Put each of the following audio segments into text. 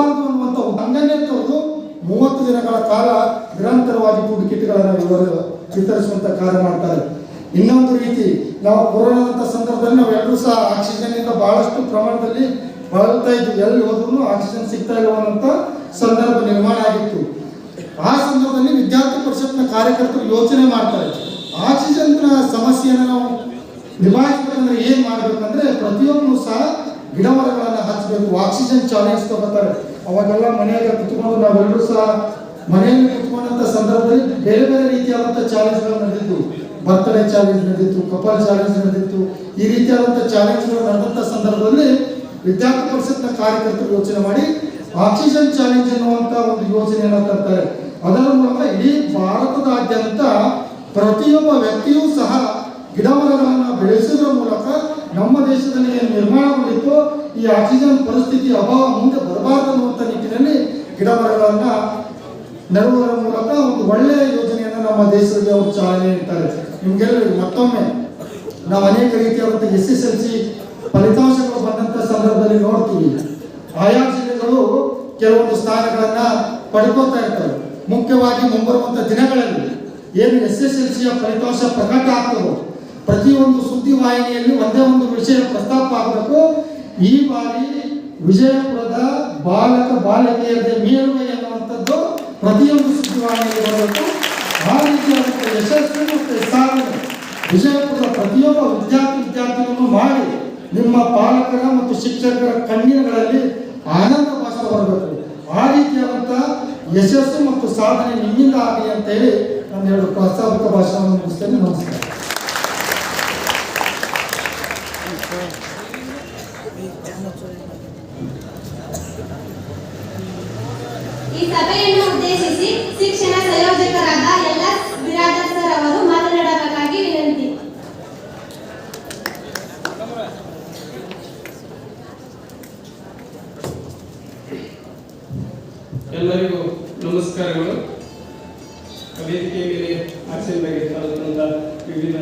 ಅನ್ನುವಂಥ ಹಂಗನ್ನೇ ಮೂವತ್ತು ದಿನಗಳ ಕಾಲ ನಿರಂತರವಾಗಿ ಫುಡ್ ಕಿಟ್ಗಳನ್ನು ವಿವರ ವಿತರಿಸುವಂತ ಕಾರ್ಯ ಮಾಡ್ತಾರೆ. ಇನ್ನೊಂದು ರೀತಿ ನಾವು ಕೊರೋನಾದಂಥ ಸಂದರ್ಭದಲ್ಲಿ ನಾವು ಎಲ್ಲರೂ ಸಹ ಆಕ್ಸಿಜನ್ ಇಂದ ಬಹಳಷ್ಟು ಪ್ರಮಾಣದಲ್ಲಿ ಬಳಲ್ತಾ ಇದ್ವಿ. ಎಲ್ಲಿ ಹೋದ್ರೂ ಆಕ್ಸಿಜನ್ ಸಿಗ್ತಾ ಇರುವಂತ ಸಂದರ್ಭ ನಿರ್ಮಾಣ ಆಗಿತ್ತು. ಆ ಸಂದರ್ಭದಲ್ಲಿ ವಿದ್ಯಾರ್ಥಿ ಪರಿಷತ್ನ ಕಾರ್ಯಕರ್ತರು ಯೋಚನೆ ಮಾಡ್ತಾರೆ. ಆಕ್ಸಿಜನ್ ಸಮಸ್ಯೆಯನ್ನು ನಾವು ನಿಭಾಯಿಸ್ಬೇಕಂದ್ರೆ ಏನ್ ಮಾಡ್ಬೇಕಂದ್ರೆ ಪ್ರತಿಯೊಬ್ಬರು ಸಹ ಗಿಡ ಮರಗಳನ್ನ ಹಚ್ಚಬೇಕು ಆಕ್ಸಿಜನ್ ಚಾಲೆಂಜ್ ತಗೋತಾರೆ. ಅವಾಗೆಲ್ಲ ಮನೆಯಾಗ ಕುತ್ಕೊಂಡು ನಾವೆಲ್ಲರೂ ಸಹ ಮನೆಯಲ್ಲಿ ಕುತ್ಕೊಂಡಂತ ಸಂದರ್ಭದಲ್ಲಿ ಬೇರೆ ಬೇರೆ ರೀತಿಯಾದಂಥ ಚಾಲೆಂಜ್ಗಳು ನಡೆದಿತ್ತು. ಬರ್ತ್ಡೇ ಚಾಲೆಂಜ್ ನಡೆದಿತ್ತು ಕಪಲ್ ಚಾಲೆಂಜ್ ನಡೆದಿತ್ತು. ಈ ರೀತಿಯಾದಂಥ ಚಾಲೆಂಜ್ಗಳು ನಡೆದಂಥ ಸಂದರ್ಭದಲ್ಲಿ ವಿದ್ಯಾರ್ಥಿ ಪರಿಷತ್ನ ಕಾರ್ಯಕರ್ತರು ಯೋಚನೆ ಮಾಡಿ ಆಕ್ಸಿಜನ್ ಚಾಲೆಂಜ್ ಅನ್ನುವಂಥ ಒಂದು ಯೋಜನೆಯನ್ನು ತರ್ತಾರೆ. ಅದರ ಮೂಲಕ ಇಡೀ ಭಾರತದಾದ್ಯಂತ ಪ್ರತಿಯೊಬ್ಬ ವ್ಯಕ್ತಿಯೂ ಸಹ ಗಿಡ ಮರಗಳನ್ನು ಬೆಳೆಸುವುದರ ಮೂಲಕ ನಮ್ಮ ದೇಶದಲ್ಲಿ ಏನು ನಿರ್ಮಾಣಗೊಂಡಿತ್ತು ಈ ಆಕ್ಸಿಜನ್ ಪರಿಸ್ಥಿತಿ ಅಭಾವ ಮುಂದೆ ಬರಬಾರದು ಅನ್ನುವಂಥ ನಿಟ್ಟಿನಲ್ಲಿ ಗಿಡ ಮರಗಳನ್ನ ನೆರವುಗಳ ಮೂಲಕ ಒಂದು ಒಳ್ಳೆಯ ಯೋಜನೆಯನ್ನು ನಮ್ಮ ದೇಶದಲ್ಲಿ ಅವರು ಚಾಲನೆ ನೀಡ್ತಾರೆ. ನಿಮ್ಗೆಲ್ಲರಿಗೂ ಮತ್ತೊಮ್ಮೆ ನಾವು ಅನೇಕ ರೀತಿಯಾದಂಥ ಎಸ್ ಎಸ್ ಎಲ್ ಸಿ ಫಲಿತಾಂಶಗಳು ಬಂದಂಥ ಸಂದರ್ಭದಲ್ಲಿ ನೋಡ್ತೀವಿ. ಆಯಾ ಜಿಲ್ಲೆಗಳು ಕೆಲವೊಂದು ಸ್ಥಾನಗಳನ್ನ ಪಡ್ಕೋತಾ ಇರ್ತವೆ. ಮುಖ್ಯವಾಗಿ ಮುಂಬರುವಂತ ದಿನಗಳಲ್ಲಿ ಏನು ಎಸ್ ಎಸ್ ಎಲ್ ಸಿಯ ಫಲಿತಾಂಶ ಪ್ರಕಟ ಆಗ್ತದೋ ಪ್ರತಿಯೊಂದು ಸುದ್ದಿ ವಾಹಿನಿಯಲ್ಲಿ ಒಂದೇ ಒಂದು ವಿಷಯ ಪ್ರಸ್ತಾಪ ಆಗಬೇಕು. ಈ ಬಾರಿ ವಿಜಯಪುರದ ಬಾಲಕ ಬಾಲಕಿಯರದೇ ಮೇಲ್ಮೈ ಎನ್ನುವಂಥದ್ದು ಪ್ರತಿಯೊಂದು ಸುದ್ದಿವಾಹಿನಿಯಲ್ಲಿ ಬರಬೇಕು. ಆ ರೀತಿಯಾದಂಥ ಯಶಸ್ಸು ಮತ್ತು ಸಾಧನೆ ವಿಜಯಪುರದ ಪ್ರತಿಯೊಬ್ಬ ವಿದ್ಯಾರ್ಥಿ ವಿದ್ಯಾರ್ಥಿಗಳನ್ನು ಮಾಡಿ ನಿಮ್ಮ ಪಾಲಕರ ಮತ್ತು ಶಿಕ್ಷಕರ ಕಣ್ಣೀರುಗಳಲ್ಲಿ ಆನಂದ ಭಾಷ ಬರಬೇಕು. ಆ ರೀತಿಯಾದಂಥ ಯಶಸ್ಸು ಮತ್ತು ಸಾಧನೆ ನಿಮ್ಮಿಂದ ಆಗಲಿ ಅಂತ ಹೇಳಿ ನಾನು ಎರಡು ಪ್ರಾಸ್ತಾವಿಕ ಭಾಷಣವನ್ನು ಮುಗಿಸ್ತೇನೆ. ನಮಸ್ಕಾರ ಈ ಸಭೆಯನ್ನು ಉದ್ದೇಶಿಸಿ ಶಿಕ್ಷಣ ಸಂಯೋಜಕರಾದ ಎಲ್ಲ ಬಿರಾದರ್ ಸರ್ ಅವರು ಮಾತನಾಡಬೇಕಾಗಿ ವಿನಂತಿ ಎಲ್ಲರಿಗೂ ನಮಸ್ಕಾರಗಳು ವೇದಿಕೆಯ ಮೇಲೆ ಆಸೀನರಾಗಿರ್ತಕ್ಕಂಥ ವಿವಿಧ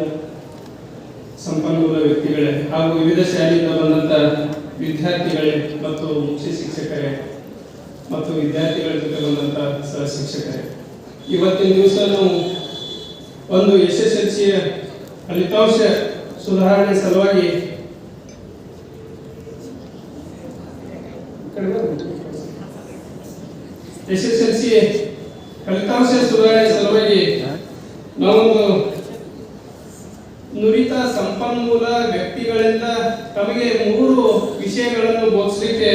ಸಂಪನ್ಮೂಲ ವ್ಯಕ್ತಿಗಳೇ ಹಾಗೂ ವಿವಿಧ ಶಾಲೆಯಿಂದ ಬಂದಂಥ ವಿದ್ಯಾರ್ಥಿಗಳೇ ಮತ್ತು ಮುಖ್ಯ ಶಿಕ್ಷಕರೇ ಮತ್ತು ವಿದ್ಯಾರ್ಥಿಗಳ ಜೊತೆ ಸಹ ಶಿಕ್ಷಕರೇ. ಇವತ್ತಿನ ದಿವಸ ನಾವು ಒಂದು ಎಸ್ ಎಸ್ ಎಲ್ ಸಿಯ ಫಲಿತಾಂಶ ಸುಧಾರಣೆ ಸಲುವಾಗಿ ಎಸ್ ಎಸ್ ಎಲ್ ಸಿ ಫಲಿತಾಂಶ ಸುಧಾರಣೆ ಸಲುವಾಗಿ ನಾವೊಂದು ಸಂಪನ್ಮೂಲ ವ್ಯಕ್ತಿಗಳಿಂದ ತಮಗೆ ಮೂರು ವಿಷಯಗಳನ್ನು ಬೋಧಿಸಲಿಕ್ಕೆ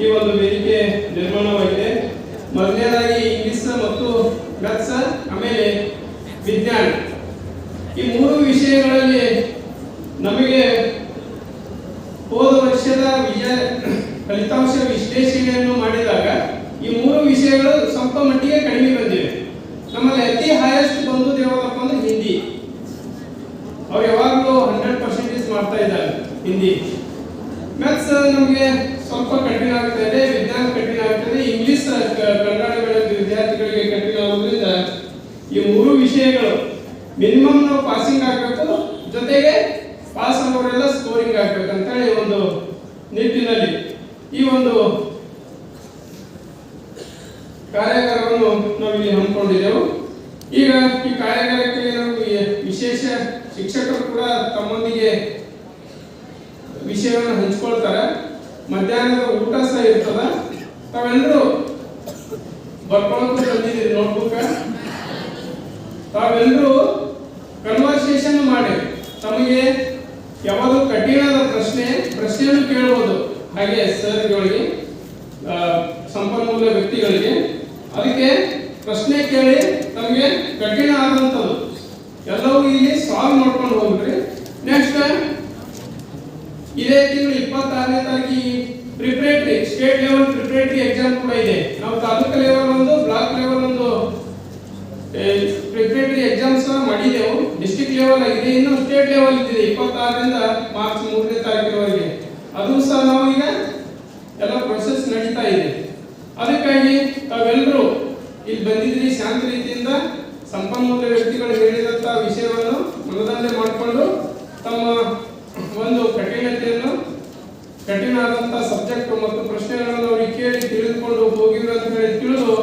ಈ ಒಂದು ವೇದಿಕೆ ನಿರ್ಮಾಣವಾಗಿದೆ. ಮೊದಲನೇದಾಗಿ ಇಂಗ್ಲಿಷ್ ಮತ್ತು ಗತ್ಸ ಆಮೇಲೆ ವಿಜ್ಞಾನ. ಈ ಮೂರು ವಿಷಯಗಳಲ್ಲಿ ನಮಗೆ ಹೋದ ವರ್ಷದ ವಿಜಯ ಫಲಿತಾಂಶ ವಿಶ್ಲೇಷಣೆಯನ್ನು ಮಾಡಿದಾಗ ಈ ಮೂರು ವಿಷಯಗಳು ಸ್ವಲ್ಪ ಮಟ್ಟಿಗೆ ಕಡಿಮೆ ಬಂದಿವೆ. ನಮ್ಮಲ್ಲಿ ಅತಿ ಹೈಯೆಸ್ಟ್ ಬಂದು ಯಾವಾಗಪ್ಪ ಅಂದ್ರೆ ಹಿಂದಿ ಅವ್ರು ಯಾವಾಗಲೂ ಹಂಡ್ರೆಡ್ ಪರ್ಸೆಂಟೇಜ್ ಮಾಡ್ತಾ ಇದ್ದಾರೆ ಹಿಂದಿ ಮ್ಯಾಥ್ಸ್ ನಮಗೆ ಸ್ವಲ್ಪ ಕಠಿಣ ಆಗ್ತಾ ಇದೆ ವಿಜ್ಞಾನ ಕಠಿಣ ಆಗ್ತದೆ ಇಂಗ್ಲಿಷ್ ಕನ್ನಡಗಳ ವಿದ್ಯಾರ್ಥಿಗಳಿಗೆ ಕಠಿಣ ಆಗೋದ್ರಿಂದ ಈ ಮೂರು ವಿಷಯಗಳು ಮಿನಿಮಮ್ ನಾವು ಪಾಸಿಂಗ್ ಆಗಬೇಕು ಜೊತೆಗೆ ಪಾಸ್ ಆಗೋರೆಲ್ಲ ಸ್ಕೋರಿಂಗ್ ಆಗ್ಬೇಕು ಅಂತೇಳಿ ಒಂದು ನಿಟ್ಟಿನಲ್ಲಿ ಈ ಒಂದು ಕಾರ್ಯಾಗಾರವನ್ನು ನಾವು ಇಲ್ಲಿ ಹಮ್ಮಿಕೊಂಡಿದ್ದೆವು ಈಗ ಈ ಕಾರ್ಯಾಗಾರಕ್ಕೆ ನಾವು ವಿ- ವಿಶೇಷ ಶಿಕ್ಷಕರು ಕೂಡ ತಮ್ಮೊಂದಿಗೆ ವಿಷಯವನ್ನು ಹಂಚ್ಕೊಳ್ತಾರೆ ಮಧ್ಯಾಹ್ನದ ಊಟ ಸಹ ಇರ್ತದ ತಾವೆಲ್ಲರೂ ಬರ್ಕೊಳಕ್ಕೂ ಬಂದಿದ್ದೀರಿ ನೋಟ್ಬುಕ್ ತಾವೆಲ್ಲರೂ ಕನ್ವರ್ಸೇಷನ್ ಮಾಡಿ. ತಮಗೆ ಯಾವುದು ಕಠಿಣದ ಪ್ರಶ್ನೆ, ಪ್ರಶ್ನೆಯನ್ನು ಕೇಳಬಹುದು ಹಾಗೆ ಸರ್ಗಳಿಗೆ ಸಂಪನ್ಮೂಲ ವ್ಯಕ್ತಿಗಳಿಗೆ. ಅದಕ್ಕೆ ಪ್ರಶ್ನೆ ಕೇಳಿ ತಮಗೆ ಕಠಿಣ ಆದಂಥದ್ದು. ಎಲ್ಲವೂ ಇಲ್ಲಿ ಸಾಲ್ವ್ ಮಾಡ್ಕೊಂಡು ಹೋಗ್ರಿ ನೆಕ್ಸ್ಟ್ ಇದೇ ತಿಂಗಳು ಇಪ್ಪತ್ತಾರನೇ ತಾರೀಕಿಗೆ preparatory state level preparatory exam ಕೂಡ ಇದೆ ನಾವು ತಾಲೂಕು ಲೆವೆಲ್ ಒಂದು ಬ್ಲಾಕ್ ಲೆವೆಲ್ ಒಂದು ಪ್ರಿಪರೇಟರಿ ಎಕ್ಸಾಮ್ಸ್ ಮಾಡಿದೆವು ಡಿಸ್ಟ್ರಿಕ್ಟ್ ಲೆವೆಲ್ ಆಗಿದೆ ಇನ್ನು ಸ್ಟೇಟ್ ಲೆವೆಲ್ ಇದೆ ಇಪ್ಪತ್ತಾರರಿಂದ ಮಾರ್ಚ್ ಮೂರನೇ ತಾರೀಕಿನವರೆಗೆ. ಅದು ಸಹ ನಾವು ಈಗ ಎಲ್ಲ ಪ್ರೊಸೆಸ್ ನಡೀತಾ ಇದೆ. ಅದಕ್ಕಾಗಿ ತಾವೆಲ್ಲರೂ ಇಲ್ಲಿ ಬಂದಿದ್ರಿ ಶಾಂತ ರೀತಿಯಿಂದ ಸಂಪನ್ಮೂಲ ವ್ಯಕ್ತಿಗಳು ಹೇಳಿದಂತ ವಿಷಯವನ್ನು ಮನದಂಡೆ ಮಾಡಿಕೊಂಡು ತಮ್ಮ ಒಂದು ಕಠಿಣತೆಯನ್ನು ಕಠಿಣ ಆದಂತ ಸಬ್ಜೆಕ್ಟ್ ಮತ್ತು ಪ್ರಶ್ನೆಗಳನ್ನು ಅವರಿಗೆ ಕೇಳಿ ತಿಳಿದುಕೊಂಡು ಹೋಗಿದ್ರು ಅಂತ ಹೇಳಿ ತಿಳಿದು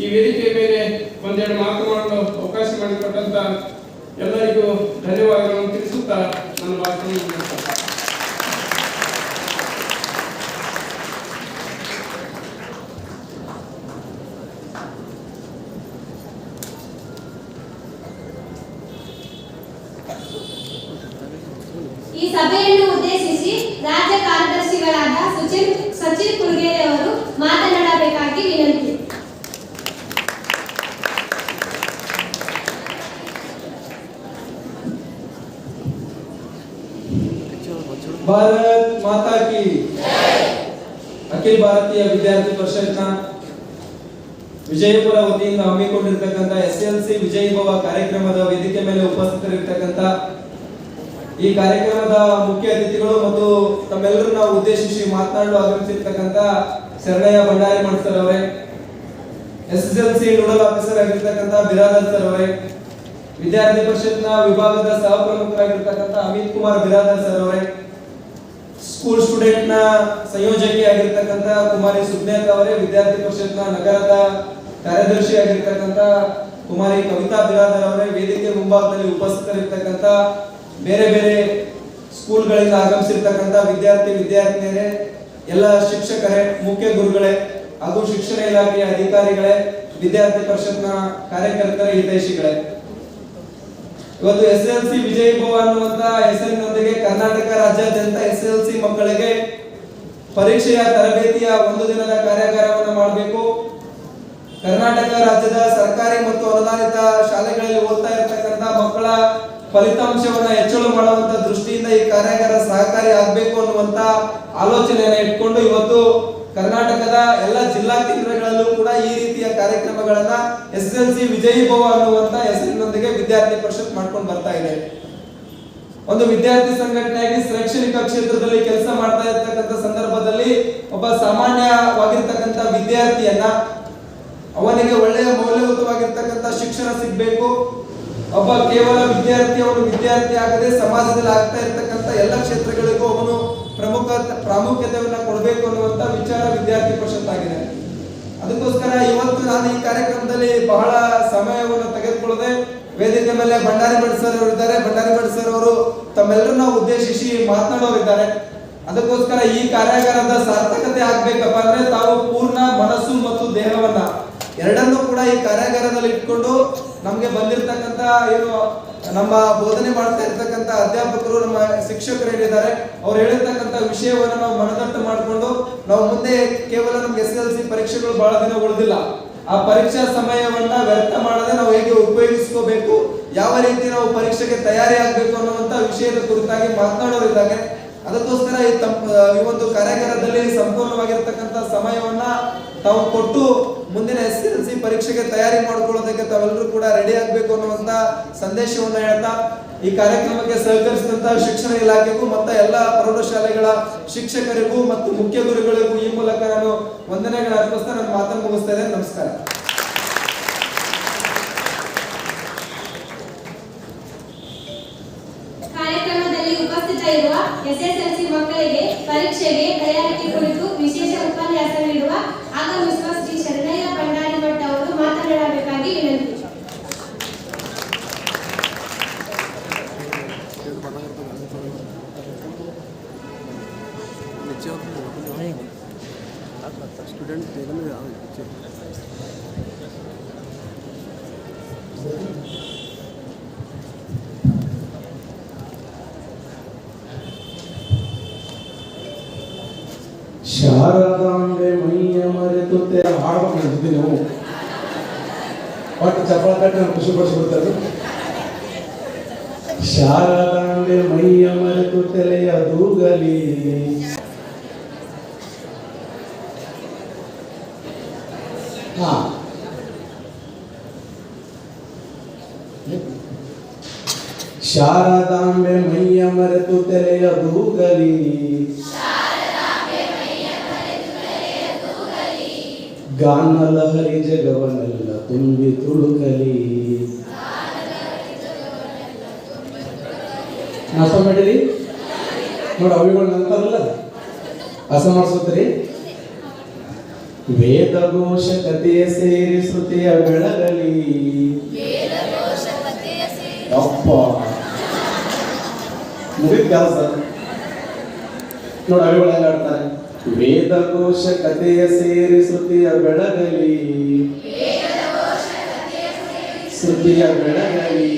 ಈ ವೇದಿಕೆ ಮೇಲೆ ಒಂದೆರಡು ಮಾತು ಮಾಡಲು ಅವಕಾಶ ಮಾಡಿಕೊಟ್ಟಂತ ಎಲ್ಲರಿಗೂ ಧನ್ಯವಾದಗಳನ್ನು ತಿಳಿಸುತ್ತಾ ನನ್ನ ಭಾಷಣ ಮುಗಿಸ್ತೇನೆ. ಈ ಸಭೆಯನ್ನು ಉದ್ದೇಶಿಸಿ ರಾಜ್ಯ ಕಾರ್ಯದರ್ಶಿಗಳಾದ ಸುಚಿನ್ ಸಚಿನ್ ಕುಲ್ಗೇರಿ ಅವರು ಮಾತನಾಡಬೇಕಾಗಿ ವಿನಂತಿ ಭಾರತ್ ಮಾತಾ ಕಿ ಅಖಿಲ ಭಾರತೀಯ ವಿದ್ಯಾರ್ಥಿ ಪರಿಷತ್ನ ವಿಜಯಪುರ ವತಿಯಿಂದ ಹಮ್ಮಿಕೊಂಡಿರ್ತಕ್ಕಂಥ ಎಸ್ ಎಲ್ ಸಿ ವಿಜಯಭವ ಕಾರ್ಯಕ್ರಮದ ವೇದಿಕೆ ಮೇಲೆ ಉಪಸ್ಥಿತರಿರ್ತಕ್ಕಂಥ ಈ ಕಾರ್ಯಕ್ರಮದ ಮುಖ್ಯ ಅತಿಥಿಗಳು ಮತ್ತು ತಮ್ಮೆಲ್ಲರನ್ನ ಉದ್ದೇಶಿಸಿ ಮಾತನಾಡಲು ಆಗಮಿಸಿರ್ತಕ್ಕಂಥ ಶರಣಯ್ಯ ಭಂಡಾರಿ ಸರ್ ಅವರೇ S S L C nodal officer ಆಗಿರ್ತಕ್ಕಂಥ ಬಿರಾದರ್ ಸರ್ ಅವರೇ, ವಿದ್ಯಾರ್ಥಿ ಪರಿಷತ್ನ ವಿಭಾಗದ ಸಹ ಪ್ರಮುಖರಾಗಿರ್ತಕ್ಕಂಥ ಅಮಿತ್ ಕುಮಾರ್ ಬಿರಾದರ್ ಸರ್ ಅವರೇ ಸ್ಕೂಲ್ ಸ್ಟೂಡೆಂಟ್ನ ಸಂಯೋಜಕಿ ಆಗಿರ್ತಕ್ಕಂಥ ಕುಮಾರಿ ಸುಜ್ಞಾತ್ ಅವರೇ, ವಿದ್ಯಾರ್ಥಿ ಪರಿಷತ್ನ ನಗರದ ಕಾರ್ಯದರ್ಶಿ ಆಗಿರ್ತಕ್ಕಂಥ ಕುಮಾರಿ ಕವಿತಾ ಬಿರಾದರ್ ಅವರೇ ವೇದಿಕೆ ಮುಂಭಾಗದಲ್ಲಿ ಉಪಸ್ಥಿತರಿರ್ತಕ್ಕಂಥ ಬೇರೆ ಬೇರೆ ಸ್ಕೂಲ್ಗಳಿಂದ ಆಗಮಿಸಿರ್ತಕ್ಕಂಥ ವಿದ್ಯಾರ್ಥಿ, ವಿದ್ಯಾರ್ಥಿನಿಯರೇ, ಎಲ್ಲ ಶಿಕ್ಷಕರೇ, ಮುಖ್ಯ ಗುರುಗಳೇ ಹಾಗೂ ಶಿಕ್ಷಣ ಇಲಾಖೆಯ ಅಧಿಕಾರಿಗಳೇ, ವಿದ್ಯಾರ್ಥಿ ಪರಿಷತ್ನ ಕಾರ್ಯಕರ್ತರ ಹಿತೈಷಿಗಳೇ. ಇವತ್ತು ಎಸ್ ಎಲ್ ಸಿ ವಿಜಯಭವ ಅನ್ನುವಂತ ಹೆಸರಿನೊಂದಿಗೆ ಕರ್ನಾಟಕ ರಾಜ್ಯಾದ್ಯಂತ ಎಸ್ ಎಲ್ ಸಿ ಮಕ್ಕಳಿಗೆ ಪರೀಕ್ಷೆಯ ತರಬೇತಿಯ ಒಂದು ದಿನದ ಕಾರ್ಯಾಗಾರವನ್ನು ಮಾಡಬೇಕು. ಕರ್ನಾಟಕ ರಾಜ್ಯದ ಸರ್ಕಾರಿ ಮತ್ತು ಅನುದಾನಿತ ಶಾಲೆಗಳಲ್ಲಿ ಓದ್ತಾ ಇರತಕ್ಕಂತ ಮಕ್ಕಳ ಫಲಿತಾಂಶವನ್ನ ಹೆಚ್ಚಳ ಮಾಡುವಂತ ದೃಷ್ಟಿಯಿಂದ ಈ ಕಾರ್ಯಾಗಾರ ಸಹಕಾರಿ ಆಗಬೇಕು ಅನ್ನುವಂತ ಆಲೋಚನೆಯನ್ನು ಇಟ್ಕೊಂಡು ಇವತ್ತು ಕರ್ನಾಟಕದ ಎಲ್ಲ ಜಿಲ್ಲಾ ಕೇಂದ್ರಗಳಲ್ಲೂ ಕೂಡ ಈ ರೀತಿಯ ಕಾರ್ಯಕ್ರಮಗಳನ್ನ ಎಸ್ ಎಲ್ ಸಿ ವಿಜಯೀ ಭವ ಅನ್ನುವಂತ ಹೆಸರಿನೊಂದಿಗೆ ವಿದ್ಯಾರ್ಥಿ ಪರಿಷತ್ ಮಾಡ್ಕೊಂಡು ಬರ್ತಾ ಇದೆ. ಒಂದು ವಿದ್ಯಾರ್ಥಿ ಸಂಘಟನೆಯಾಗಿ ಶೈಕ್ಷಣಿಕ ಕ್ಷೇತ್ರದಲ್ಲಿ ಕೆಲಸ ಮಾಡ್ತಾ ಇರ್ತಕ್ಕಂಥ ಸಂದರ್ಭದಲ್ಲಿ ಒಬ್ಬ ಸಾಮಾನ್ಯವಾಗಿರ್ತಕ್ಕಂಥ ವಿದ್ಯಾರ್ಥಿಯನ್ನ ಅವನಿಗೆ ಒಳ್ಳೆಯ ಮೌಲ್ಯಯುತವಾಗಿರ್ತಕ್ಕಂಥ ಶಿಕ್ಷಣ ಸಿಗ್ಬೇಕು. ಒಬ್ಬ ಕೇವಲ ವಿದ್ಯಾರ್ಥಿ ಅವನು ವಿದ್ಯಾರ್ಥಿ ಆಗದೆ ಸಮಾಜದಲ್ಲಿ ಆಗ್ತಾ ಇರ್ತಕ್ಕಂಥ ಎಲ್ಲ ಕ್ಷೇತ್ರಗಳಿಗೂ ಅವನು ಪ್ರಮುಖ ಪ್ರಾಮುಖ್ಯತೆಯನ್ನು ಕೊಡಬೇಕು ಅನ್ನುವಂತ ವಿಚಾರ ವಿದ್ಯಾರ್ಥಿ ಪರಿಷತ್ ಆಗಿದೆ. ಅದಕ್ಕೋಸ್ಕರ ಇವತ್ತು ನಾನು ಈ ಕಾರ್ಯಕ್ರಮದಲ್ಲಿ ಬಹಳ ಸಮಯವನ್ನು ತೆಗೆದುಕೊಳ್ಳದೆ ವೇದಿಕೆ ಮೇಲೆ ಭಂಡಾರಿ ಭಟ್ ಸರ್ ಅವರು ಇದ್ದಾರೆ. ಭಂಡಾರಿ ಭಟ್ ಸರ್ ಅವರು ತಮ್ಮೆಲ್ಲರನ್ನ ಉದ್ದೇಶಿಸಿ ಮಾತನಾಡೋರಿದ್ದಾರೆ. ಅದಕ್ಕೋಸ್ಕರ ಈ ಕಾರ್ಯಾಗಾರದ ಸಾರ್ಥಕತೆ ಆಗ್ಬೇಕಪ್ಪ ಅಂದ್ರೆ ತಾವು ಪೂರ್ಣ ಮನಸ್ಸು ಮತ್ತು ದೇಹವನ್ನ ಎರಡನ್ನೂ ಕೂಡ ಈ ಕಾರ್ಯಾಗಾರದಲ್ಲಿ ಇಟ್ಕೊಂಡು ನಮ್ಗೆ ಬಂದಿರತಕ್ಕಂತ ಏನು ನಮ್ಮ ಬೋಧನೆ ಮಾಡ್ತಾ ಇರ್ತಕ್ಕಂಥ ಅಧ್ಯಾಪಕರು, ನಮ್ಮ ಶಿಕ್ಷಕರು ಏನಿದ್ದಾರೆ ಅವ್ರು ಹೇಳಿರ್ತಕ್ಕಂಥ ವಿಷಯವನ್ನು ನಾವು ಮನದಟ್ಟು ಮಾಡಿಕೊಂಡು ನಾವು ಮುಂದೆ ಕೇವಲ ನಮ್ಗೆ ಎಸ್ ಎಲ್ ಸಿ ಪರೀಕ್ಷೆಗಳು ಬಹಳ ದಿನ ಉಳಿದಿಲ್ಲ. ಆ ಪರೀಕ್ಷಾ ಸಮಯವನ್ನ ವ್ಯರ್ಥ ಮಾಡದೆ ನಾವು ಹೇಗೆ ಉಪಯೋಗಿಸ್ಕೋಬೇಕು, ಯಾವ ರೀತಿ ನಾವು ಪರೀಕ್ಷೆಗೆ ತಯಾರಿ ಆಗ್ಬೇಕು ಅನ್ನುವಂತ ವಿಷಯದ ಕುರಿತಾಗಿ ಮಾತನಾಡೋರಿದ್ದಾರೆ ಅದಕ್ಕೋಸ್ಕರ ಈ ತಮ್ಮ ಈ ಒಂದು ಕಾರ್ಯಾಗಾರದಲ್ಲಿ ಸಂಪೂರ್ಣವಾಗಿರ್ತಕ್ಕಂಥ ಸಮಯವನ್ನ ತಾವು ಕೊಟ್ಟು ಮುಂದಿನ ಎಸ್ ಎಲ್ ಸಿ ಪರೀಕ್ಷೆಗೆ ತಯಾರಿ ಮಾಡ್ಕೊಳ್ಳೋದಕ್ಕೆ ತಾವೆಲ್ಲರೂ ಕೂಡ ರೆಡಿ ಆಗಬೇಕು ಅನ್ನುವಂತ ಸಂದೇಶವನ್ನು ಹೇಳ್ತಾ, ಈ ಕಾರ್ಯಕ್ರಮಕ್ಕೆ ಸಹಕರಿಸಿದಂತ ಶಿಕ್ಷಣ ಇಲಾಖೆಗೂ ಮತ್ತು ಎಲ್ಲ ಪ್ರೌಢಶಾಲೆಗಳ ಶಿಕ್ಷಕರಿಗೂ ಮತ್ತು ಮುಖ್ಯ ಗುರುಗಳಿಗೂ ಈ ಮೂಲಕ ನಾನು ವಂದನೆಗಳ ಅರ್ಪಿಸ್ತಾ ನನ್ನ ಮಾತನ್ನು ಮುಗಿಸ್ತಾ ಇದ್ದೇನೆ. ನಮಸ್ಕಾರ. ಕಾರ್ಯಕ್ರಮದಲ್ಲಿ ಉಪಸ್ಥಿತ ಇರುವ ಎಸ್ಎಸ್ಎಲ್ಸಿ ಮಕ್ಕಳಿಗೆ ಪರೀಕ್ಷೆಗೆ ತಯಾರಿಕೆ ಶಾರದಾಂಬೆ ಮೈಯ ಮರೆತುತ್ತೆ ಹಾಡ್ಬೇಕು ಅನ್ಸುತ್ತೆ ನೀವು. ಒಟ್ಟು ಚಪ್ಪಳ ಕಟ್ಟಿ ನಾನು ಖುಷಿ ಪಡಿಸ್ಬಿಡ್ತಾರೆ ಶಾರದಾಂಬೆ ಮೈಯ ಮರೆತು ತಲೆಯ ದೂಗಲಿ ಹಾ. ಶಾರದಾಂಬೆ ಮೈಯ ಮರೆತು ತಲೆಯ ದೂಗಲಿ ಗಾನ ಲಹರಿ ಜಗವನ್ನೆಲ್ಲ ತುಂಬಿ ತುಳುಕಲಿ. ನಾಷ್ಟ ಮಾಡಿರಿ? ನೋಡಿ, ಅವಿಗಳು ನಂತಾರಲ್ಲ ಹಸ ಮಾಡಿಸುತ್ತೀರಿ ವೇದಘೋಷ ಕಥೆಯ ಸೇರಿ ಶ್ರುತಿಯ ಬೆಳಗಲಿ. ಅಪ್ಪ. ಮುಗಿದ ಕೆಲಸ. ನೋಡಿ, ಅವಿಗಳು ಹೆಂಗ ಆಡ್ತಾರೆ ವೇದಘೋಷ ಕಥೆಯ ಸೇರಿ ಶ್ರುತಿಯ ಬೆಳಗಲಿ. ಶ್ರುತಿಯ ಬೆಳಗಲಿ.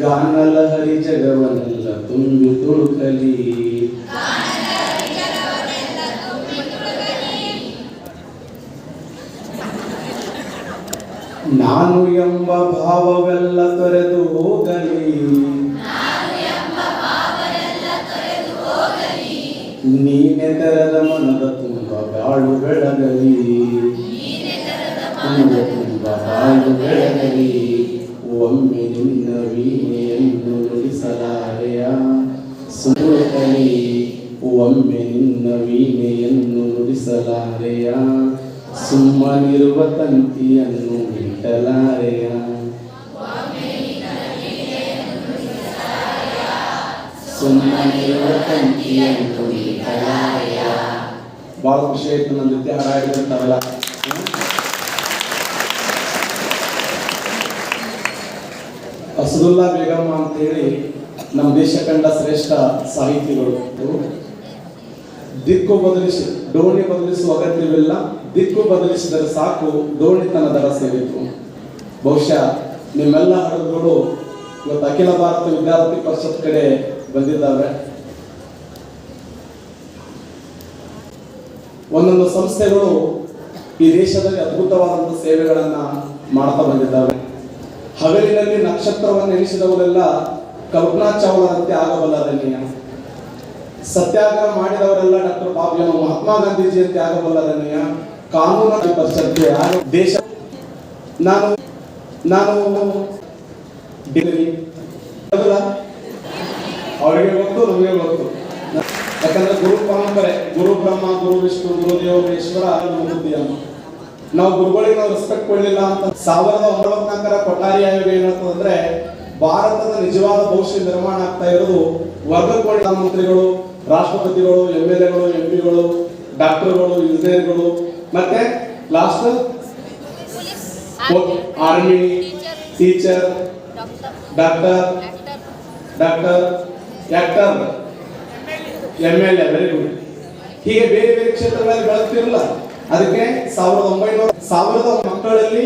ಗಾನಲಹರಿ ಜಗವನ್ನೆಲ್ಲ ತುಂಬಿ ತುಳುಕಲಿ. ನಾನು ಎಂಬ ಭಾವವೆಲ್ಲ ತೊರೆದು ಹೋಗಲಿ. ನೀನೆ ತೆರೆದ ಮನದ ತುಂಬ ಬಾಳು ಬೆಳಗಲಿ ಮನದ ತುಂಬ ಬಾಳು ಬೆಳಗಲಿ ಒಮ್ಮೆ ನಿನ್ನ ವೀಣೆಯನ್ನು ನುಡಿಸಲಾರೆಯ ಸುರುಕಲಿ ಒಮ್ಮೆ ನಿನ್ನ ವೀಣೆಯನ್ನು ನುಡಿಸಲಾರೆಯ ಸುಮ್ಮನಿರುವ ತಂತಿಯನ್ನು ಬಿಟ್ಟಲಾರೆಯ ಸುಮ್ಮನಿರುವ ತಂತಿಯನ್ನು ಭಾಳ ಖುಷಿ ಆಯ್ತು ನನ್ನ ಜೊತೆ ಹಾಡಾಡಿದಂಥವೆಲ್ಲ ಅಸದುಲ್ಲಾ ಬೇಗಮ್ಮ ಅಂತೇಳಿ ನಮ್ಮ ದೇಶ ಕಂಡ ಶ್ರೇಷ್ಠ ಸಾಹಿತಿಗಳು. ದಿಕ್ಕು ಬದಲಿಸಿ ಡೋಣಿ ಬದಲಿಸುವ ಅಗತ್ಯವಿಲ್ಲ. ದಿಕ್ಕು ಬದಲಿಸಿದರೆ ಸಾಕು ಡೋಣಿ ತನ್ನ ದರ ಸೇರಿತು ಬಹುಶಃ ನಿಮ್ಮೆಲ್ಲ ಹಾಡುಗಳು ಇವತ್ತು ಅಖಿಲ ಭಾರತ ವಿದ್ಯಾರ್ಥಿ ಪರಿಷತ್ ಕಡೆ ಬಂದಿದ್ದಾವೆ. ಒಂದೊಂದು ಸಂಸ್ಥೆಗಳು ಈ ದೇಶದಲ್ಲಿ ಅದ್ಭುತವಾದಂಥ ಸೇವೆಗಳನ್ನ ಮಾಡ್ತಾ ಬಂದಿದ್ದಾವೆ. ಹಗಲಿನಲ್ಲಿ ನಕ್ಷತ್ರವನ್ನು ಎಣಿಸಿದವರೆಲ್ಲ ಕಲ್ಪನಾ ಚಾವ್ಲಾರಂತೆ ಆಗಬಲ್ಲರನೀಯ ಸತ್ಯಾಗ್ರಹ ಮಾಡಿದವರೆಲ್ಲ ಡಾಕ್ಟರ್ ಬಾಬು ಮಹಾತ್ಮ ಗಾಂಧೀಜಿಯಂತೆ ಆಗಬಲ್ಲದನ್ನಿಯ ಕಾನೂನು ಪರಿಷತ್ಗೆ ದೇಶ ನಾನು ನಾನು? ಅವರಿಗೆ ಗೊತ್ತು, ನಮಗೆ ಗೊತ್ತು. ಯಾಕಂದ್ರೆ ಗುರು ಪರಂಪರೆ ಗುರು ಬ್ರಹ್ಮ ಗುರು ವಿಷ್ಣು ಗುರು ದೇವೇಶ್ವರ ನಾವು ಗುರುಗಳಿಗೆ ನಾವು ರೆಸ್ಪೆಕ್ಟ್ ಕೊಡಲಿಲ್ಲ ಅಂತ ಸಾವಿರದ ಒಂಬತ್ನಾಲ್ಕರ ಕೊಠಾರಿ ಆಯೋಗ ಏನ್ ಭಾರತದ ನಿಜವಾದ ಭವಿಷ್ಯ ನಿರ್ಮಾಣ ಆಗ್ತಾ ಇರೋದು ವರ್ಗಕೋಡಿ ಮಂತ್ರಿಗಳು ರಾಷ್ಟ್ರಪತಿಗಳು ಎಂ ಎಲ್ ಎಗಳು ಎಂ ಪಿಗಳು ಡಾಕ್ಟರ್ಗಳು ಇಂಜಿನಿಯರ್ಗಳು ಮತ್ತೆ last army teacher doctor doctor actor. M L A very good ಹೀಗೆ ಬೇರೆ ಬೇರೆ ಕ್ಷೇತ್ರಗಳಲ್ಲಿ ಬೆಳೆಸ್ತಿರಲ್ಲ, ಅದಕ್ಕೆ ಸಾವಿರದ ಒಂಬೈನೂರ ಸಾವಿರದ ಮಕ್ಕಳಲ್ಲಿ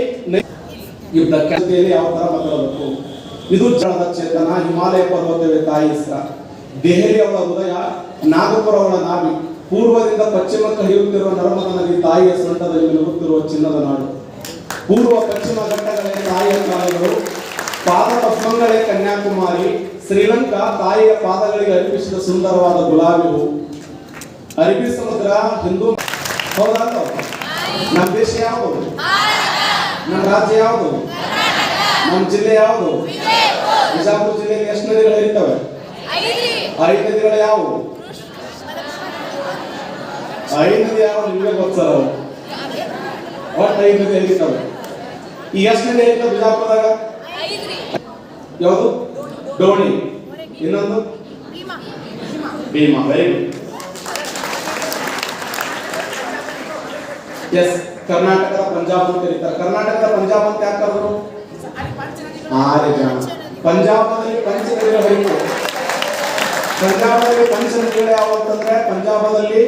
ಯಾವ ತರ ಮಕ್ಕಳಬೇಕು ಇದು ಜಳದ ಚೇತನ, ಹಿಮಾಲಯ ಪರ್ವತವೇ ತಾಯಿ ದೆಹಲಿ ಅವಳ ಹೃದಯ ನಾಗಪುರ ಅವಳ ಪೂರ್ವದಿಂದ ಪಶ್ಚಿಮಕ್ಕೆ ಹರಿಯುತ್ತಿರುವ ನರ್ಮದ ನದಿ ತಾಯಿಯ ಮಿನುಗುತ್ತಿರುವ ಚಿನ್ನದ ನಾಡು. ಪೂರ್ವ ಪಶ್ಚಿಮ ಘಟ್ಟಗಳೇ ತಾಯಿಯ ಕಾಲಗಳು ಪಾದ ಕನ್ಯಾಕುಮಾರಿ. ಶ್ರೀಲಂಕಾ ತಾಯಿಯ ಪಾದಗಳಿಗೆ ಅರ್ಪಿಸಿದ ಸುಂದರವಾದ ಗುಲಾಬಿ ಹೂ ಅರಬ್ಬಿ ಸಮುದ್ರ ಹಿಂದೂ ಹೌದಾ? ನಮ್ಮ ದೇಶ ಯಾವುದು? ನಮ್ಮ ರಾಜ್ಯ ಯಾವುದು? ನಮ್ಮ ಜಿಲ್ಲೆ ಯಾವುದು? ಬಿಜಾಪುರ ಜಿಲ್ಲೆಯಲ್ಲಿ ಎಷ್ಟು ನದಿಗಳು ಇರ್ತವೆ? ಐದು ನದಿಗಳು ಯಾವುವು? ಐದು ನದಿ ಯಾವ ನಿಮಗೆ ಗೊತ್ತಾರ ಒಟ್ಟು ಐದು ನದಿ ಹರಿತವೆ ಈ ಎಷ್ಟು ನದಿ ಇರ್ತವೆ ಬಿಜಾಪುರದಾಗ? ಯಾವುದು? ಡೋಣಿ ಇನ್ನೊಂದು? ಭೀಮಾ. ವೆರಿ ಗುಡ್ ಎಸ್ ಕರ್ನಾಟಕದ ಪಂಜಾಬ್ ಅಂತ ಕರೀತಾರೆ. ಕರ್ನಾಟಕದ ಪಂಜಾಬ್ ಅಂತ ಯಾಕೆ ಕರೆದ್ರು? ಆರು ಜನ. ಪಂಜಾಬದಲ್ಲಿ ಪಂಚನದಿಗಳು ಹರಿವು ಪಂಜಾಬದಲ್ಲಿ ಪಂಚನದಿಗಳು ಯಾವ ಅಂತಂದ್ರೆ ಪಂಜಾಬದಲ್ಲಿ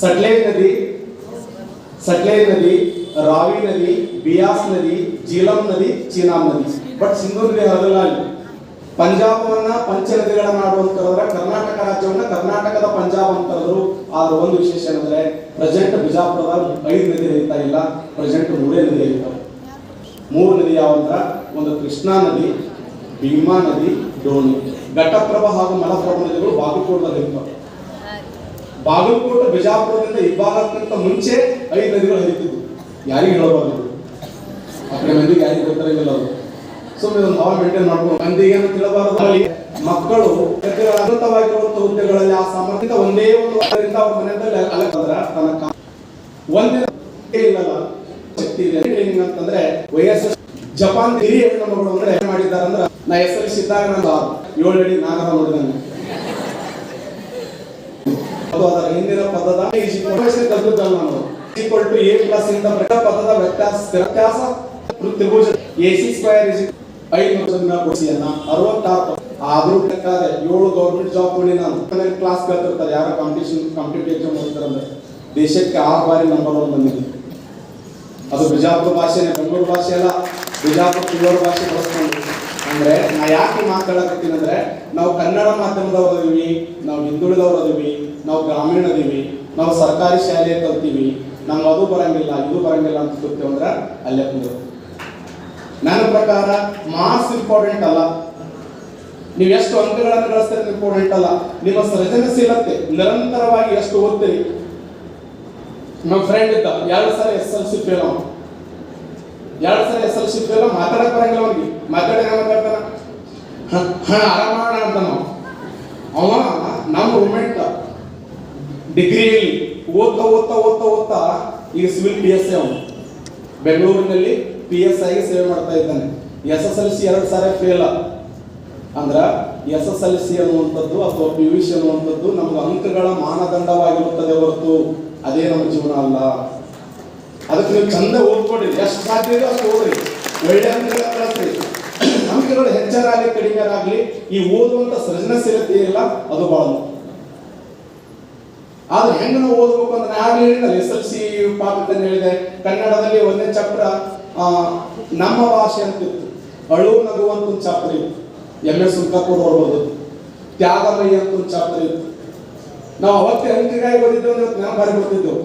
ಸಟ್ಲೇಜ್ ನದಿ ಸಟ್ಲೇಜ್ ನದಿ ರಾವಿ ನದಿ ಬಿಯಾಸ್ ನದಿ ಜೀಲಂ ನದಿ ಚೀನಾಬ್ ನದಿ. ಬಟ್ ಸಿಂಧೂ ನದಿ ಹರಿದಿಲ್ಲ ಅಲ್ಲಿ. ಪಂಜಾಬವನ್ನ ಪಂಚನದಿಗಳ ನಾಡು ಅಂತ ಕರೆದ್ರೆ ಕರ್ನಾಟಕ ರಾಜ್ಯವನ್ನ ಕರ್ನಾಟಕದ ಪಂಜಾಬ್ ಅಂತ ಕರೆದ್ರು ಆದ್ರೆ ಒಂದು ವಿಶೇಷ ಏನಂದ್ರೆ ಪ್ರೆಸೆಂಟ್ ಬಿಜಾಪುರದ ಐದು ನದಿ ಹರಿತಾ ಇಲ್ಲ ಪ್ರೆಸೆಂಟ್ ಮೂರೇ ನದಿ ಹರಿತಾವೆ ಮೂರು ನದಿ ಯಾವಂದ್ರ ಒಂದು ಕೃಷ್ಣಾ ನದಿ, ಭೀಮಾ ನದಿ ಡೋಣಿ ಘಟಪ್ರಭಾ ಹಾಗೂ ಮಲಪ್ರಭಾ ನದಿಗಳು ಬಾಗಲಕೋಟದಲ್ಲಿ ಹರಿತಾವೆ ಬಾಗಲಕೋಟೆ, ಬಿಜಾಪುರದಿಂದ ಇಬ್ಬಾಗಕ್ಕಿಂತ ಮುಂಚೆ ಐದು ನದಿಗಳು ಹರಿತಿದ್ವು. ಯಾರಿಗೆ ಹೇಳಬಾರದು ಇದು? ಮಂದಿ ಕಡೆ ಮಂದಿಗೆ ಯಾರಿಗೆ ಗೊತ್ತಿರಲಿಲ್ಲ ಅದು? ಸುಮ್ಮನೆ ಒಂದು ಹಾಲ್ ಮೇಂಟೈನ್ ಮಾಡ್ಕೊಂಡು ಮಂದಿಗೆ ಏನು ತಿಳಬಾರದು. ಮಕ್ಕಳು ಅನಂತವಾಗಿರುವಂತ ಹುದ್ದೆಗಳಲ್ಲಿ ಆ ಸಾಮರ್ಥ್ಯ ಒಂದೇ ಒಂದು ಅವ್ರ ಮನೆಯಲ್ಲಿ ಅಲ್ಲದ್ರ ತನ್ನ ಕಾ- ಒಂದಿನ ಇಲ್ಲಲ್ಲ. ಶಕ್ತಿ ಇದೆ ಟ್ರೈನಿಂಗ್ ಅಂತಂದ್ರೆ ವಯಸ್ಸು. ಜಪಾನ್ ಹಿರಿಯ ಹೆಣ್ಣುಮಗಳು ಅಂದ್ರೆ ಏನ್ ಮಾಡಿದ್ದಾರೆ ಅಂದ್ರೆ, ನಾ ಹೆಸರು ಸಿದ್ದಾಗ ಸಿ ಇದ್ದಾಗ ನಾನು ಏಳು ಅಡಿ ನಾಗರ ನೋಡಿದಂಗೆ. ಅದು ಅದರ ಹಿಂದಿನ ಪದದ ಕಲ್ತಿದ್ದಲ್ಲ ನಾನು. ಈಕ್ವಲ್ ಟು ಎ ಪ್ಲಸ್ ಇಂದ ಪದದ ವ್ಯತ್ಯಾಸ ವ್ಯತ್ಯಾಸ ತ್ರಿಭುಜ. ಎ ಸಿ ಸ್ಕ್ವೇರ್ ಇಸ್ ಐನೂರು ಜನ ಕೊಡಿಸಿಯನ್ನ ಅರವತ್ತಾರು ಆದ್ರೂ ಬೇಕಾದ್ರೆ ಏಳು ಗೌರ್ಮೆಂಟ್ ಜಾಬ್ ಮಾಡಿ ನಾನು. ಕ್ಲಾಸ್ ಕಲ್ತಿರ್ತಾರೆ ಯಾರ ಕಾಂಪಿಟೇಷನ್ ಕಾಂಪಿಟೇಟಿವ್ ಎಕ್ಸಾಮ್ ದೇಶಕ್ಕೆ ಆರು ಬಾರಿ ನಂಬರ್ ಒನ್ ಬಂದಿದೆ. ಅದು ಬಿಜಾಪುರ ಭಾಷೆನೇ, ಬೆಂಗಳೂರು ಭಾಷೆ ಅಲ್ಲ, ಬಿಜಾಪುರ ತುಳೂರು ಭಾಷೆ ಬಳಸ್ಕೊಂಡು. ಅಂದ್ರೆ ನಾ ಯಾಕೆ ಮಾತಾಡಕತ್ತೀನಿ ಅಂದ್ರೆ, ನಾವು ಕನ್ನಡ ಮಾಧ್ಯಮದವ್ರು ಅದೀವಿ, ನಾವು ಹಿಂದುಳಿದವ್ರು ಅದೀವಿ, ನಾವು ಗ್ರಾಮೀಣ ಅದೀವಿ, ನಾವು ಸರ್ಕಾರಿ ಶಾಲೆ ಕಲ್ತೀವಿ. ನಮ್ಗೆ ಅದು ಬರಂಗಿಲ್ಲ, ಇದು ಬರಂಗಿಲ್ಲ ಅಂತ ಕೂತೇವೆ ಅಂದ್ರೆ ಅಲ್ಲೇ ಕುಂದ್ರು ನನ್ನ ಪ್ರಕಾರ ಮಾರ್ಕ್ಸ್ ಇಂಪಾರ್ಟೆಂಟ್ ಅಲ್ಲ. ನೀವು ಎಷ್ಟು ಅಂಕಗಳನ್ನು ಗಳಿಸ್ತಾರೆ ಇಂಪಾರ್ಟೆಂಟ್ ಅಲ್ಲ. ನಿಮ್ಮ ಸೃಜನಶೀಲತೆ ನಿರಂತರವಾಗಿ ಎಷ್ಟು ಓದ್ತೀರಿ? ನಮ್ಮ ಫ್ರೆಂಡ್ ಇದ್ದ ಎರಡು ಸಲ ಎಸ್ ಎಲ್ ಸಿ ಫೇಲ್ ಅವನು. ಎರಡು ಸಲ ಎಸ್ ಎಲ್ ಸಿ ಫೇಲ್ ಮಾತಾಡಕ್ ಬರಂಗಿಲ್ಲ ಅವನಿಗೆ. ಮಾತಾಡಿ ಮಾತಾಡ್ತಾನ? ಹ, ಆರಾಮ ಅಂತ ನಾವು ಅವ ನಮ್ಮ ರೂಮೆಂಟ್ ಡಿಗ್ರಿಯಲ್ಲಿ ಓದ್ತಾ ಓದ್ತಾ ಓದ್ತಾ ಓದ್ತಾ ಈಗ ಸಿವಿಲ್ ಪಿ ಎಸ್ ಅವನು. ಬೆಂಗಳೂರಿನಲ್ಲಿ ಪಿ ಎಸ್ ಸೇವೆ ಮಾಡ್ತಾ ಇದ್ದಾನೆ. ಎಸ್ ಎಸ್ ಎಲ್ ಸಿ ಎರಡು ಸಾರಿ ಫೇಲ್ ಅಂದ್ರ ಎಸ್ ಎಸ್ ಎಲ್ ಸಿ ಅನ್ನುವಂಥದ್ದು ಅಥವಾ ಪಿ ಯು ಸಿ ಅನ್ನುವಂಥದ್ದು ನಮ್ಗೆ ಅಂಕಗಳ ಮಾನದಂಡವಾಗಿರುತ್ತದೆ ಹೊರತು ಅದೇ ನಮ್ಮ ಜೀವನ ಅಲ್ಲ. ಅದಕ್ಕೆ ನೀವು ಚಂದ ಓದ್ಕೊಡ್ರಿ ಎಷ್ಟು ಸಾಧ್ಯ ಇದೆ ಅಷ್ಟು ಓದ್ರಿ. ಒಳ್ಳೆ ಅಂಕಗಳ ಕಳಿಸ್ರಿ ಅಂಕಗಳು ಹೆಚ್ಚಾಗಲಿ ಕಡಿಮೆ ಆಗಲಿ ಈ ಓದುವಂತ ಸೃಜನಶೀಲತೆ ಇಲ್ಲ, ಅದು ಬಹಳ. ಆದ್ರೆ ಹೆಂಗ ನಾವು ಓದಬೇಕು ಅಂದ್ರೆ ನಾನು ಹೇಳಿದ್ರೆ ಎಸ್ ಎಲ್ ಸಿ ಪಾಠದಲ್ಲಿ ಹೇಳಿದೆ. ಕನ್ನಡದಲ್ಲಿ ಒಂದೇ ಚಾಪ್ಟರ್ ನಮ್ಮ ಭಾಷೆ ಅಂತಿತ್ತು. ಅಳು, ನಗು ಅಂತ ಒಂದು ಚಾಪ್ಟರ್ ಇತ್ತು. ಎಂ ಎಸ್ ಸುಲ್ಕಾಪುರ್ ಬರ್ಬೋದು ತ್ಯಾಗಮಯ್ಯ ಅಂತ ಒಂದು ಇತ್ತು. ನಾವು ಅವತ್ತೆ ಅಂಕಿಗಾಗಿ ಅಂದ್ರೆ ನಾವು ಬಾರಿ ಬರ್ತಿದ್ದೆವು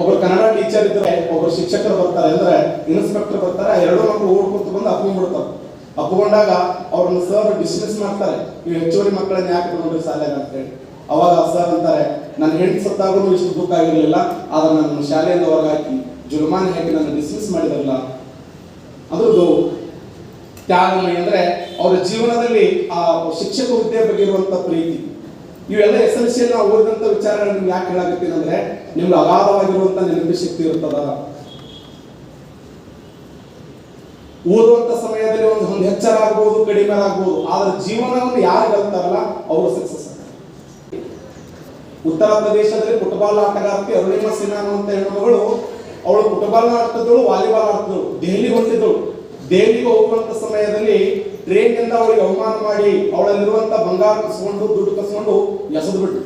ಒಬ್ರು ಕನ್ನಡ ಟೀಚರ್ ಇದ್ರೆ ಒಬ್ಬರು ಶಿಕ್ಷಕರು ಬರ್ತಾರೆ ಅಂದ್ರೆ ಇನ್ಸ್ಪೆಕ್ಟರ್ ಬರ್ತಾರೆ, ಎರಡು ಮಕ್ಕಳು ಓಡ್ಕೊತ ಬಂದು ಅಪ್ಕೊಂಡ್ಬಿಡ್ತಾರೆ. ಅಪ್ಕೊಂಡಾಗ ಅವ್ರನ್ನ ಸರ್ ಡಿಸ್ಮಿಸ್ ಮಾಡ್ತಾರೆ. ನೀವು ಹೆಚ್ಚುವರಿ ಮಕ್ಕಳನ್ನ ಯಾಕೆ ನೋಡ್ರಿ ಶಾಲೆಗೆ ಅಂತ ಹೇಳಿ. ಅವಾಗ ಸರ್ ಅಂತಾರೆ, ನನ್ನ ಹೆಣ್ಣು ಸತ್ತಾಗೂ ಇಷ್ಟು ದುಃಖ ಆಗಿರಲಿಲ್ಲ, ಆದ್ರೆ ನನ್ನ ಶಾಲೆಯಿಂದ ಹೊರಗಾಕಿ ಜುಲ್ಮಾನ್ ಹೇಗೆ ನನ್ನ ಡಿಸ್ಮಿಸ್ ಮಾಡಿದಾರಲ್ಲ ಅದರದ್ದು ತ್ಯಾಗಮಯ ಅಂದ್ರೆ ಅವರ ಜೀವನದಲ್ಲಿ ಆ ಶಿಕ್ಷಕ ಹುದ್ದೆ ಬಗ್ಗೆ ಇರುವಂತ ಪ್ರೀತಿ. ಇವೆಲ್ಲ ಎಸ್ ಎಲ್ ಸಿ ನಾವು ಓದಿದಂತ ವಿಚಾರಗಳು ನಿಮ್ಗೆ ಯಾಕೆ ಹೇಳಾಕತ್ತೀನಿ ಅಂದ್ರೆ, ನಿಮ್ಗೆ ಅಗಾಧವಾಗಿರುವಂತ ನೆನಪಿ ಶಕ್ತಿ ಇರ್ತದ ಓದುವಂತ ಸಮಯದಲ್ಲಿ ಒಂದು ಒಂದು ಹೆಚ್ಚರ ಆಗ್ಬೋದು, ಕಡಿಮೆ ಆಗ್ಬೋದು, ಆದ್ರೆ ಜೀವನವನ್ನು ಯಾರು ಗೆಲ್ತಾರಲ್ಲ ಅವರು ಸಕ್ಸಸ್ ಉತ್ತರ ಪ್ರದೇಶದಲ್ಲಿ ಫುಟ್ಬಾಲ್ ಆಟಗಾರ್ತಿ ಅರುಣಿಮಾ ಸಿನ್ಹಾ ಅಂತ ಹೆಣ್ಣುಮಗಳು ಅವಳು ಫುಟ್ಬಾಲ್ ಆಡ್ತಿದ್ದಳು ವಾಲಿಬಾಲ್ ಆಡ್ತಿದ್ದಳು, ದೆಹಲಿಗೆ ಹೊಂಟಿದ್ದಳು. ದೆಹಲಿಗೆ ಹೋಗುವಂತ ಸಮಯದಲ್ಲಿ ಟ್ರೈನ್ ಇಂದ ಅವಳಿಗೆ ಅವಮಾನ ಮಾಡಿ ಅವಳಲ್ಲಿರುವಂತ ಬಂಗಾರ ಕಸ್ಕೊಂಡು, ದುಡ್ಡು ಕಸ್ಕೊಂಡು ಎಸೆದು ಬಿಟ್ಟು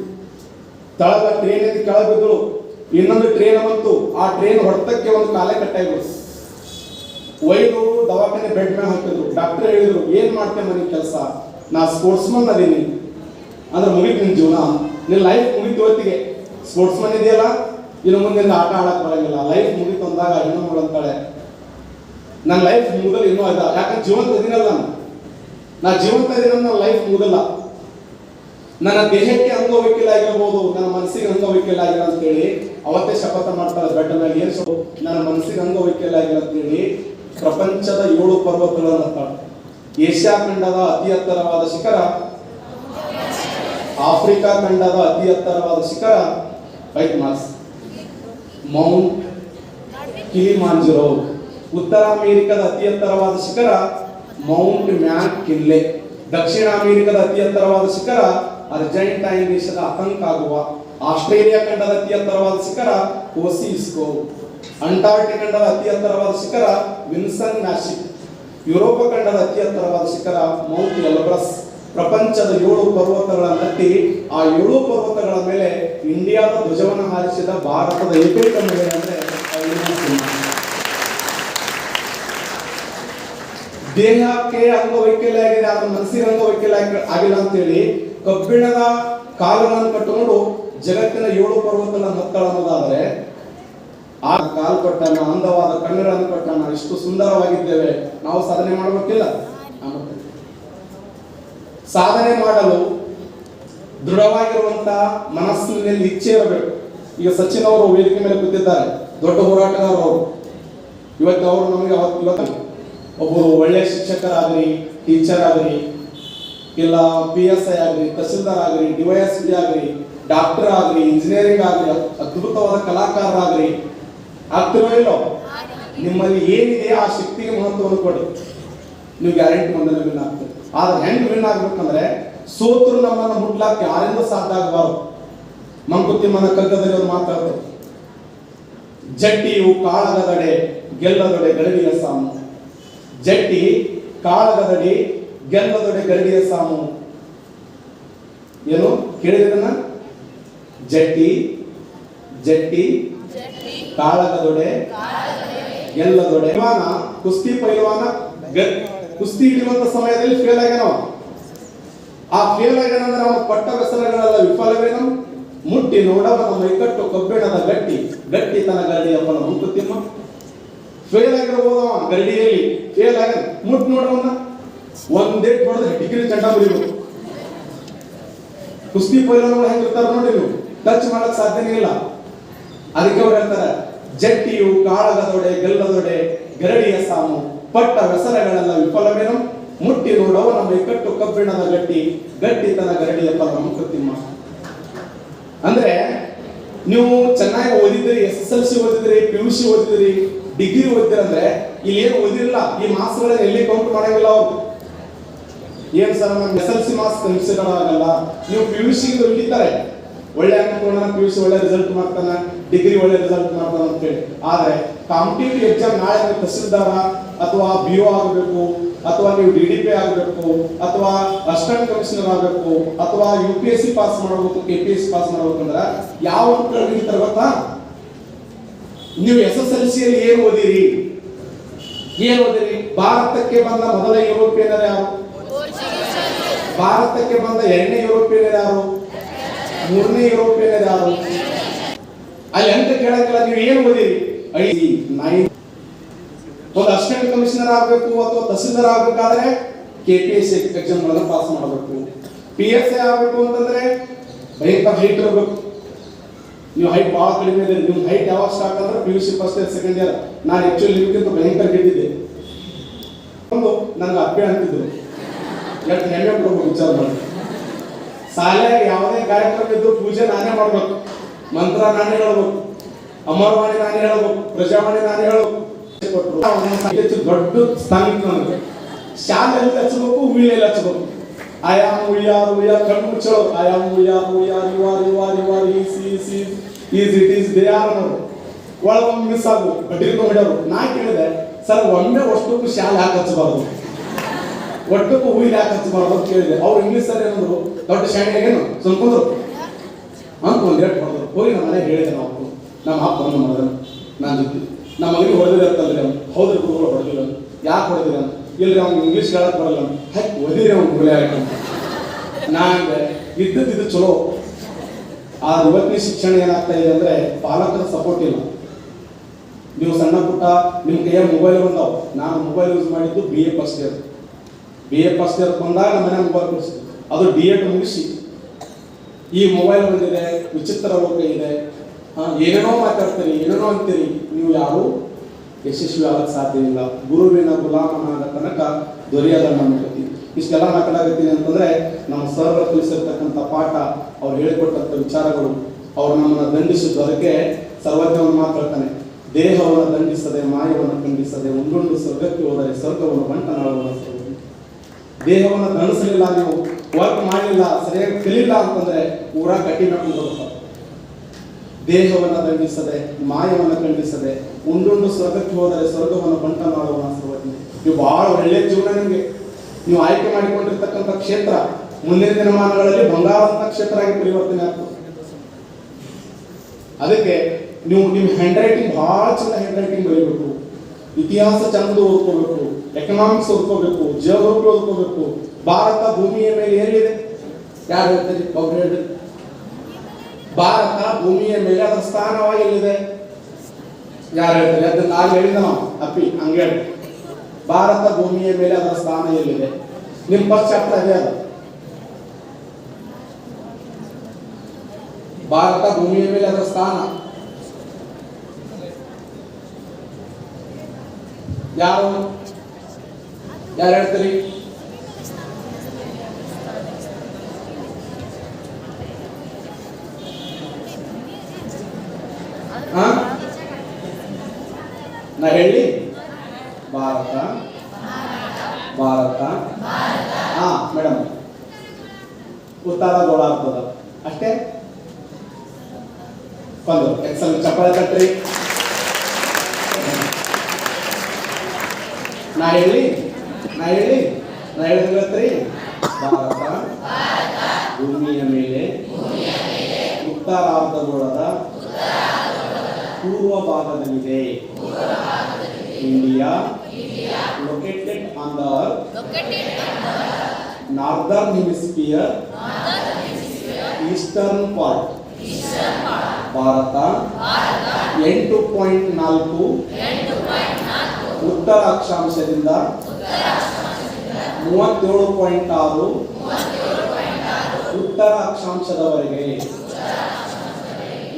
ತಳದ ಟ್ರೈನ್ ಕೆಳಗೆ ಬಿದ್ದಳು. ಇನ್ನೊಂದು ಟ್ರೈನ್ ಬಂತು. ಆ ಟ್ರೈನ್ ಹೊಡೆತಕ್ಕೆ ಒಂದು ಕಾಲೇ ಕಟ್ಟಾಗ್ಬಿಡ್ತು ಒಯ್ದು ದವಾಖಾನೆ ಬೆಡ್ ಮೇಲೆ ಹಾಕಿದ್ರು. ಡಾಕ್ಟರ್ ಹೇಳಿದ್ರು, ಏನ್ ಮಾಡ್ತೇನೆ ನನಗೆ ಕೆಲಸ? ನಾ ಸ್ಪೋರ್ಟ್ಸ್ ಮನ್ ಅದೀನಿ. ಅಂದ್ರೆ ಮುಗಿತು ನಿನ್ ಜೀವನ. ನಿನ್ ಲೈಫ್ ಮುಗಿತು ಹೊತ್ತಿಗೆ ಸ್ಪೋರ್ಟ್ಸ್ ಮನ್ ಇದೆಯಲ್ಲ? ಇನ್ನು ಮುಂದೆ ಆಟ ಆಡಕ್ ಬರಂಗಿಲ್ಲ. ಲೈಫ್ ಮುಗಿತು ಅಂದಾಗ ಹೆಣ್ಣು ಅಂತಾಳೆ. ನನ್ನ ಲೈಫ್ ಮುಗಲ್ ಇನ್ನೂ ಅದ ಯಾಕಂದ್ರೆ ಜೀವಂತ ಇದೀನಲ್ಲ ನಾನು. ನಾ ಜೀವಂತ ಇದೀನ ನನ್ನ ಲೈಫ್ ಮುಗಲ್ಲ. ನನ್ನ ದೇಹಕ್ಕೆ ಅಂಗವೈಕಲ್ಯ ಆಗಿರ್ಬೋದು, ನನ್ನ ಮನಸ್ಸಿಗೆ ಅಂಗವೈಕಲ್ಯ ಆಗಿಲ್ಲ ಅಂತೇಳಿ ಅವತ್ತೇ ಶಪಥ ಮಾಡ್ತಾರೆ ಬೆಟ್ಟ ಮೇಲೆ. ನನ್ನ ಮನಸ್ಸಿಗೆ ಅಂಗವೈಕಲ್ಯ ಆಗಿಲ್ಲ ಅಂತೇಳಿ ಪ್ರಪಂಚದ ಏಳು ಪರ್ವತಗಳನ್ನು ಅಂತಾಳೆ. ಏಷ್ಯಾ ಖಂಡದ ಅತಿ ಎತ್ತರವಾದ ಶಿಖರ, ಆಫ್ರಿಕಾ ಖಂಡದ ಅತಿ ಎತ್ತರವಾದ ಶಿಖರ ಬೈಕ್ ಮಾರ್ಕ್ಸ್ ಮೌಂಟ್ ಕಿಲಿಮಾಂಜರೋ, ಉತ್ತರ ಅಮೆರಿಕದ ಅತಿ ಎತ್ತರವಾದ ಶಿಖರ ಮೌಂಟ್ ಮ್ಯಾಕ್ ಕಿಲ್ಲೆ ದಕ್ಷಿಣ ಅಮೆರಿಕದ ಅತಿ ಎತ್ತರವಾದ ಶಿಖರ ಅರ್ಜೆಂಟೈನ್ ದೇಶದ ಆಗುವ ಆಸ್ಟ್ರೇಲಿಯಾ ಖಂಡದ ಅತಿ ಎತ್ತರವಾದ ಶಿಖರ ಕೋಸಿಸ್ಕೋ ಅಂಟಾರ್ಟಿಕ್ ಖಂಡದ ಅತಿ ಎತ್ತರವಾದ ಶಿಖರ ವಿನ್ಸನ್ ಮ್ಯಾಸಿಕ್ ಯುರೋಪ ಖಂಡದ ಅತಿ ಎತ್ತರವಾದ ಶಿಖರ ಮೌಂಟ್ ಎಲ್ಬ್ರಸ್. ಪ್ರಪಂಚದ ಏಳು ಪರ್ವತಗಳ ನಟ್ಟಿ, ಆ ಏಳು ಪರ್ವತಗಳ ಮೇಲೆ ಇಂಡಿಯಾದ ಧ್ವಜವನ್ನು ಹಾರಿಸಿದ ಭಾರತದ ಏಕೈಕ ಮಹಿಳೆ ಅಂದ್ರೆ. ದೇಹಕ್ಕೆ ಅಂಗವೈಕಲ್ಯ ಆಗಿದೆ ಆದ್ರೆ ಮನಸ್ಸಿನ ಅಂಗವೈಕಲ್ಯ ಆಗಿಲ್ಲ ಅಂತೇಳಿ ಕಬ್ಬಿಣದ ಕಾಲುಗಳನ್ನು ಕಟ್ಟಿಕೊಂಡು ಜಗತ್ತಿನ ಏಳು ಹತ್ತಳ ಅನ್ನೋದಾದ್ರೆ, ಆ ಕಾಲು ಕೊಟ್ಟಣ್ಣ ಅಂದವಾದ ಕಣ್ಣುಗಳನ್ನು ಕೊಟ್ಟನ ಇಷ್ಟು ಸುಂದರವಾಗಿದ್ದೇವೆ ನಾವು ಸಾಧನೆ ಮಾಡಬೇಕಿಲ್ಲ. ಸಾಧನೆ ಮಾಡಲು ದೃಢವಾಗಿರುವಂತಹ ಮನಸ್ಸಿನಲ್ಲಿ ಇಚ್ಛೆ ಇರಬೇಕು. ಈಗ ಸಚಿನ್ ಅವರು ವೇದಿಕೆ ಮೇಲೆ ಕೂತಿದ್ದಾರೆ. ದೊಡ್ಡ ಹೋರಾಟಗಾರರು ಅವರು. ಇವತ್ತು ಅವರು ನಮಗೆ ಅವತ್ತು ಒಬ್ಬರು ಒಳ್ಳೆ ಶಿಕ್ಷಕರಾಗಲಿ ಟೀಚರ್ ಆಗಲಿ ಇಲ್ಲ ಪಿ ಎಸ್ ಐ ಆಗಲಿ ತಹಸೀಲ್ದಾರ್ ಆಗ್ರಿ ಡಿವೈಎಸ್ ಪಿ ಆಗಲಿ ಡಾಕ್ಟರ್ ಆಗಲಿ ಇಂಜಿನಿಯರಿಂಗ್ ಆಗಲಿ ಅದ್ಭುತವಾದ ಕಲಾಕಾರರಾಗ್ರಿ. ಆಗ್ತಿರೋ ಇಲ್ಲೋ? ನಿಮ್ಮಲ್ಲಿ ಏನಿದೆ ಆ ಶಕ್ತಿಗೆ ಮಹತ್ವವನ್ನು ಕೊಡಿ. ನೀವು ಗ್ಯಾರಂಟಿ ಮಂಡಲ ಆಗ್ತದೆ ಆದ್ರೆ ಹೆಂಗ್ ವಿನ್ ಆಗ್ಬೇಕಂದ್ರೆ ಸೋತರು ನಮ್ಮನ್ನ ಮುಟ್ಲಾಕ್ ಯಾರಿಂದ ಸಾಧ್ಯ ಆಗಬಾರ್ದು. ಮನ ಕಗ್ಗದಲ್ಲಿ ಅವ್ರು ಮಾತಾಡ್ತಾರೆ. ಜಟ್ಟಿಯು ಕಾಳಗದಡೆ, ಗೆಲ್ಲದೊಡೆ ಗರಡಿಯ ಸಾಮು. ಜಟ್ಟಿ, ಕಾಳಗದಡಿ, ಗೆಲ್ಲದೊಡೆ ಗರಡಿಯ ಸಾಮು. ಏನು? ಕೇಳಿದ್ರನ್ನ ಜಟ್ಟಿ ಜಟ್ಟಿ, ಕಾಳಗದೊಡೆ, ಗೆಲ್ಲದೊಡೆ. ಕುಸ್ತಿ ಪೈಲ್ವಾನ ಕುಸ್ತಿ ಹಿಡಿಯುವಂತ ಸಮಯದಲ್ಲಿ ಫೇಲ್ ಆಗ್ಯಾನವ ಆ ಫೇಲ್ ಆಗ್ಯಾನಂದ್ರೆ ಅವನ ಪಟ್ಟ ವ್ಯಸನಗಳೆಲ್ಲ ವಿಫಲವೇನು? ಮುಟ್ಟಿ ನೋಡವ ನಮ್ಮ ಇಕ್ಕಟ್ಟು ಕಬ್ಬಿಣದ ಗಟ್ಟಿ ಗಟ್ಟಿ ತನ ಗರಡಿಯಪ್ಪನ ಮಂಕುತಿಮ್ಮ ಫೇಲ್ ಆಗಿರ್ಬೋದು ಅವ ಗಲ್ಲಿಯಲ್ಲಿ ಫೇಲ್ ಆಗ ಮುಟ್ ನೋಡವನ್ನ ಒಂದೇ ಹೊಡೆದ್ರೆ ಡಿಗ್ರಿ ಚಂಡ ಮುರಿಬೇಕು. ಕುಸ್ತಿ ಪೈಲವಾನಗಳು ಹೆಂಗಿರ್ತಾರ ನೋಡಿ ನೀವು. ಟಚ್ ಮಾಡಕ್ ಸಾಧ್ಯನೇ ಇಲ್ಲ. ಅದಕ್ಕೆ ಅವ್ರು ಹೇಳ್ತಾರೆ, ಜಟ್ಟಿಯು ಕಾಳಗದೊಡೆ, ಗೆಲ್ಲದೊಡೆ, ಗರಡಿಯ ಸಾಮು. ಪಟ್ಟ ವ್ಯಸನಗಳೆಲ್ಲ ವಿಫಲವೇನು? ಮುಟ್ಟಿ ನೋಡವ ನಮ್ಮ ಇಕ್ಕಟ್ಟು ಕಬ್ಬಿಣದ ಗಟ್ಟಿ ಗಟ್ಟಿ ತನ ಗರಡಿಯ ಫಲ ಮಂಕುತಿಮ್ಮ ಅಂದ್ರೆ ನೀವು ಚೆನ್ನಾಗಿ ಓದಿದ್ರಿ ಎಸ್ ಎಸ್ ಎಲ್ ಸಿ ಓದಿದ್ರಿ ಪಿ ಯು ಸಿ ಓದಿದ್ರಿ ಡಿಗ್ರಿ ಓದಿದ್ರಿ ಅಂದ್ರೆ ಇಲ್ಲಿ ಏನು ಓದಿರಲ್ಲ ಈ ಮಾರ್ಕ್ಸ್ಗಳನ್ನ ಎಲ್ಲಿ ಕೌಂಟ್ ಮಾಡಂಗಿಲ್ಲ ಅವ್ರು? ಏನ್ ಸರ್ ನಮ್ಗೆ S L C marks consider ಆಗಲ್ಲ ನೀವು ಪಿ ಯು ಸಿ ಹಿಡಿತಾರೆ ಒಳ್ಳೆ ತಗೊಂಡ ಪಿ ಯು ಸಿ ಒಳ್ಳೆ ರಿಸಲ್ಟ್ ಮಾಡ್ತಾನ ಡಿಗ್ರಿ ಒಳ್ಳೆ ರಿಸಲ್ಟ್ ಮಾಡ್ತಾನ ಅಂತ ಹೇಳಿ. ಆದ್ರೆ ಕಾಂಪಿಟೇಟಿವ್ ಎಕ್ಸಾಮ್ ನಾಳೆ ನೀವು ತಹಸೀಲ್ದಾರ ಅಥವಾ ಬಿ ಒ ಆಗಬೇಕು, ಅಥವಾ ನೀವು ಡಿ ಡಿ ಪಿ ಆಗಬೇಕು, ಅಥವಾ ಅಸಿಸ್ಟೆಂಟ್ ಕಮಿಷನರ್ ಆಗಬೇಕು, ಅಥವಾ U P S C pass ಮಾಡಬೇಕು K P S C pass ಮಾಡ್ಬೇಕಂದ್ರ ಯಾವ ಅಂಕಗಳು ಹಿಡಿತಾರೆ ಗೊತ್ತಾ? ನೀವು ಎಸ್ ಎಸ್ ಎಲ್ ಸಿಯಲ್ಲಿ ಏನು ಓದಿರಿ? ಏನು ಓದಿರಿ? ಭಾರತಕ್ಕೆ ಬಂದ ಮೊದಲ ಯುರೋಪಿಯನ್ ಯಾರು? ಭಾರತಕ್ಕೆ ಬಂದ ಎರಡನೇ ಯುರೋಪಿಯನ್ ಯಾರು? ಮೂರನೇ ಯುರೋಪಿಯನ್ ಯಾರು ಅಲ್ಲಿ ಅಂತ ಕೇಳಂಗಿಲ್ಲ ನೀವು ಏನು ಓದಿರಿ? I nine. ಒಂದು ಅಸಿಸ್ಟೆಂಟ್ ಕಮಿಷನರ್ ಆಗಬೇಕು ಅಥವಾ ತಹಸೀಲ್ದಾರ್ ಆಗಬೇಕಾದ್ರೆ K P S C exam pass ಮಾಡಬೇಕು. ಪಿ ಎಸ್ ಐ ಆಗಬೇಕು ಅಂತಂದ್ರೆ ಭಯಂಕರ ಹೈಟ್ ಇರಬೇಕು. ನೀವು ಹೈಟ್ ಭಾಳ ಕಡಿಮೆ ಇದೆ. ನಿಮ್ಮ ಹೈಟ್ ಯಾವಾಗ ಸ್ಟಾರ್ಟ್ ಅಂದ್ರೆ P U C first year second year ನಾನು ಆಕ್ಚುಲಿ ನಿಮ್ಗಿಂತ ಭಯಂಕರ ಗೆದ್ದಿದ್ದೆ. ಒಂದು, ನಂಗೆ ಅಪ್ಪೆ ಅಂತಿದ್ರು ಎರಡು ಕೊಡ್ಬೇಕು ವಿಚಾರ ಮಾಡಿ. ಶಾಲೆ ಯಾವುದೇ ಕಾರ್ಯಕ್ರಮ ಇದ್ರು ಪೂಜೆ ನಾನೇ ಮಾಡ್ಬೇಕು. ಮಂತ್ರ ನಾನೇ ಹೇಳ್ಬೇಕು. ಅಮರವಾಣಿ ನಾನೇ ಹೇಳ್ಬೇಕು. ಪ್ರಜಾವಾಣಿ ನಾನೇ ಹೇಳ್ಬೇಕು. ದೊಡ್ಡ ಸ್ಥಾನ ನನಗೆ. ಶಾಲೆಯಲ್ಲಿ ಹಚ್ಚಬೇಕು ಹುಯಿಯಲ್ಲಿ ಹಚ್ಚಬೇಕು ಆಯಾಮ ಉಳಿಯಾರು ಉಳಿಯಾರ ಕಣ್ಣು ಮುಚ್ಚಳು ಆಯಾಮ ಉಳಿಯಾರು ಉಯ್ಯಾರ್ ಇವಾರ್ ಇವಾರ್ ಇವಾರ್ is is is it is, they are ಅನ್ನೋರು. ಒಳಗೊಮ್ಮೆ ಮಿಸ್ ಆಗು ಬಡ್ಡಿ ಹೊಡೆಯೋರು ನಾ ಕೇಳಿದೆ, ಸರ್, ಒಮ್ಮೆ ಅಷ್ಟಕ್ಕೂ ಶಾಲೆ ಹಾಕಿ ಹಚ್ಚಬಾರ್ದು. ಒಟ್ಟಕ್ಕೂ ಹೂವಿಗೆ ಯಾಕೆ ಹಚ್ಚಬಾರ್ದು ಅಂತ ಕೇಳಿದೆ. ಅವ್ರು ಇಂಗ್ಲೀಷ್ ಸರ್ ಏನಂದ್ರು, ದೊಡ್ಡ ಶಾಣೆ ಏನು? ಸ್ವಲ್ಪ ಅಂತ ಒಂದು ರೇಟ್ ಮಾಡಿದ್ರು ಹೋಗಿ ನಮ್ಮ ಮನೆಗೆ ಹೇಳಿದೆ ನಾವು. ನಮ್ಮ ಅಪ್ಪ, ನಮ್ಮ ಮಾಡಿದ್ರು ನಾನು ಜೊತೆ. ನಮ್ಮ ಮಗನಿಗೆ ಹೊಡೆದಿರ ಅಂತಂದ್ರೆ ಹೌದ್ರಿ ಗುರುಗಳು ಹೊಡೆದಿಲ್ಲ ಯಾಕೆ ಹೊಡೆದಿಲ್ಲ ಇಲ್ಲಿ ಅವ್ನು ಇಂಗ್ಲೀಷ್ ಹೇಳಕ್ ಬರಲ್ಲ ಹೈಕ್ ಓದಿರಿ ಅವ್ನು ಗುರುಳೆ ಆಯ್ತು ನಾನು ಇದ್ದದ್ದು ಇದು ಚಲೋ. ಆ ಇವತ್ತಿನ ಶಿಕ್ಷಣ ಏನಾಗ್ತಾ ಇದೆ ಅಂದ್ರೆ, ಪಾಲಕರ ಸಪೋರ್ಟ್ ಇಲ್ಲ. ನೀವು ಸಣ್ಣ ಪುಟ್ಟ, ನಿಮ್ಮ ಕೈಯ ಮೊಬೈಲ್ ಬಂದಾವ್ ನಾನು ಮೊಬೈಲ್ ಯೂಸ್ ಮಾಡಿದ್ದು B A first year B A first year ಬಂದಾಗ ನಮ್ಮ ಮೊಬೈಲ್ ಕೊಡಿಸಿ ಅದು ಡಿ ಎಡ್ ಮುಗಿಸಿ. ಈ ಮೊಬೈಲ್ ಬಂದಿದೆ ವಿಚಿತ್ರ ಲೋಕ ಇದೆ ಏನೇನೋ ಮಾತಾಡ್ತೀರಿ, ಏನೇನೋ ಅಂತೀರಿ, ನೀವು ಯಾರು? ಯಶಸ್ವಿ ಆಗಕ್ಕೆ ಸಾಧ್ಯ ಇಲ್ಲ. ಗುರುವಿನ ಗುಲಾಮನಾದ ತನಕ ದೊರೆಯದ ನಮ್ಮ ಗತಿ ಇಷ್ಟೆಲ್ಲ ಮಾತಾಡಕತ್ತೀನಿ ಅಂತಂದ್ರೆ ನಮ್ಮ ಸರ್ ತಿಳಿಸಿರ್ತಕ್ಕಂಥ ಪಾಠ ಅವ್ರು ಹೇಳಿಕೊಟ್ಟಂಥ ವಿಚಾರಗಳು. ಅವ್ರು ನಮ್ಮನ್ನ ದಂಡಿಸಿದ್ದು. ಅದಕ್ಕೆ ಸರ್ವಜ್ಞವನ್ನು ಮಾತಾಡ್ತಾನೆ ದೇಹವನ್ನು ದಂಡಿಸದೆ, ಮಾಯವನ್ನು ಖಂಡಿಸದೆ, ಒಂದೊಂದು ಸ್ವರ್ಗಕ್ಕೆ ಹೋದರೆ ಸ್ವರ್ಗವನ್ನು ಬಂಟನಾಳುವ ಸರ್ವಜ್ಞ ದೇಹವನ್ನು ದಂಡಿಸಲಿಲ್ಲ, ನೀವು ವರ್ಕ್ ಮಾಡಲಿಲ್ಲ ಸರಿಯಾಗಿ ಕಲಿಲ್ಲ ಅಂತಂದ್ರೆ ಊರ ಕಟ್ಟಿ ಬರ್ತಾರೆ ದೇಹವನ್ನು ದಂಡಿಸದೆ, ಮಾಯವನ್ನು ಖಂಡಿಸದೆ, ಉಂಡುಂಡು ಸ್ವರ್ಗಕ್ಕೆ ಹೋದರೆ ಸ್ವರ್ಗವನ್ನು ಬಂಟ ಮಾಡುವ ಸರ್ವಜ್ಞೆ ನೀವು ಬಹಳ ಒಳ್ಳೆಯ ಜೀವನ ನಿಮಗೆ. ನೀವು ಆಯ್ಕೆ ಮಾಡಿಕೊಂಡಿರ್ತಕ್ಕಂಥ ಕ್ಷೇತ್ರ, ಮುಂದಿನ ದಿನಮಾನಗಳಲ್ಲಿ ಬಂಗಾರದಂತ ಕ್ಷೇತ್ರ ಆಗಿ ಪರಿವರ್ತನೆ ಆಗ್ತದೆ. ಅದಕ್ಕೆ ನೀವು ನಿಮ್ಮ ಹ್ಯಾಂಡ್ ರೈಟಿಂಗ್ ಬಹಳ ಚೆನ್ನ ಹ್ಯಾಂಡ್ ರೈಟಿಂಗ್ ಬರೀಬೇಕು. ಇತಿಹಾಸ ಚಂದ ಓದ್ಕೋಬೇಕು ಎಕನಾಮಿಕ್ಸ್ ಓದ್ಕೋಬೇಕು ಜಿಯೋಗ್ರಫಿ ಓದ್ಕೋಬೇಕು, ಭಾರತ ಭೂಮಿಯ ಮೇಲೆ ಏನಿದೆ? ಯಾರು ಹೇಳ್ತೀರಿ? ಒಬ್ರು ಹೇಳ್ರಿ ಭಾರತ ಭೂಮಿಯ ಮೇಲೆ ಅದರ ಸ್ಥಾನವಾಗಿ ಎಲ್ಲಿದೆ? ಯಾರು ಹೇಳ್ತಾರೆ? ಅದನ್ನ ನಾನು ಹೇಳಿದ ನಾವು, ಅಪ್ಪಿ, ಹಂಗೆ ಭಾರತ ಭೂಮಿಯ ಮೇಲೆ ಅದರ ಸ್ಥಾನ ಎಲ್ಲಿದೆ? ನಿಮ್ ಚಾಪ್ಟರ್ ಅದೇ ಅದು. ಭಾರತ ಭೂಮಿಯ ಮೇಲೆ ಅದರ ಸ್ಥಾನ. ಯಾರು ಯಾರು ಹೇಳ್ತೀರಿ ಹಾ ನಾ ಹೇಳಿ ಭಾರತ ಭಾರತ ಹಾ ಮೇಡಮ್ ಉತ್ತರ ಗೋಳಾರ್ತದ ಅಷ್ಟೇ ಬಂದು ಎಕ್ಸಲ್ ಚಪ್ಪಾಳೆ ತಟ್ರಿ ನಾ ಹೇಳಿ ನಾ ಹೇಳಿ ನಾ ಹೇಳಿದ್ರಿ ಭಾರತ ಭೂಮಿಯ ಮೇಲೆ ಉತ್ತರಾರ್ಧಗೋಳದ ಪೂರ್ವ ಭಾಗದಲ್ಲಿದೆ India located on the northern hemisphere eastern part Bharat ಎಂಟು ಪಾಯಿಂಟ್ ನಾಲ್ಕು ಉತ್ತರ ಅಕ್ಷಾಂಶದಿಂದ ಮೂವತ್ತೇಳು ಪಾಯಿಂಟ್ ಆರು ಉತ್ತರ ಅಕ್ಷಾಂಶದವರೆಗೆ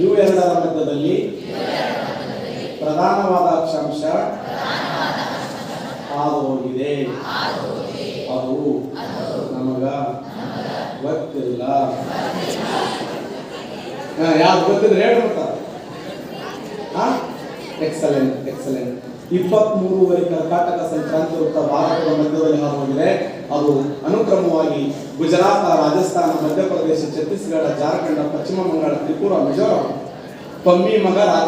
ಇವೆರಡರ ಮಧ್ಯದಲ್ಲಿ ಪ್ರಧಾನವಾದ ಅಕ್ಷಾಂಶ ಹಾದು ಹೋಗಿದೆ. ಅದು ನಮಗ ಗೊತ್ತಿಲ್ಲ. ಯಾವ್ದು ಗೊತ್ತಿದ್ರೆ ಹೇಳಿ ಎಕ್ಸಲೆಂಟ್ ಎಕ್ಸಲೆಂಟ್ ಇಪ್ಪತ್ಮೂರುವರೆ ಕರ್ನಾಟಕ ಸಂಕ್ರಾಂತಿ ವೃತ್ತ ಭಾರತದ ಮಧ್ಯದಲ್ಲಿ ಹೋಗಿದೆ ಅದು ಅನುಕ್ರಮವಾಗಿ ಗುಜರಾತ್, ರಾಜಸ್ಥಾನ, ಮಧ್ಯಪ್ರದೇಶ, ಛತ್ತೀಸ್ಗಢ, ಜಾರ್ಖಂಡ್, ಪಶ್ಚಿಮ ಬಂಗಾಳ, ತ್ರಿಪುರ, ಮಿಜೋರಾಂ. ಪಮ್ಮಿ ಮಗ ರಾಜ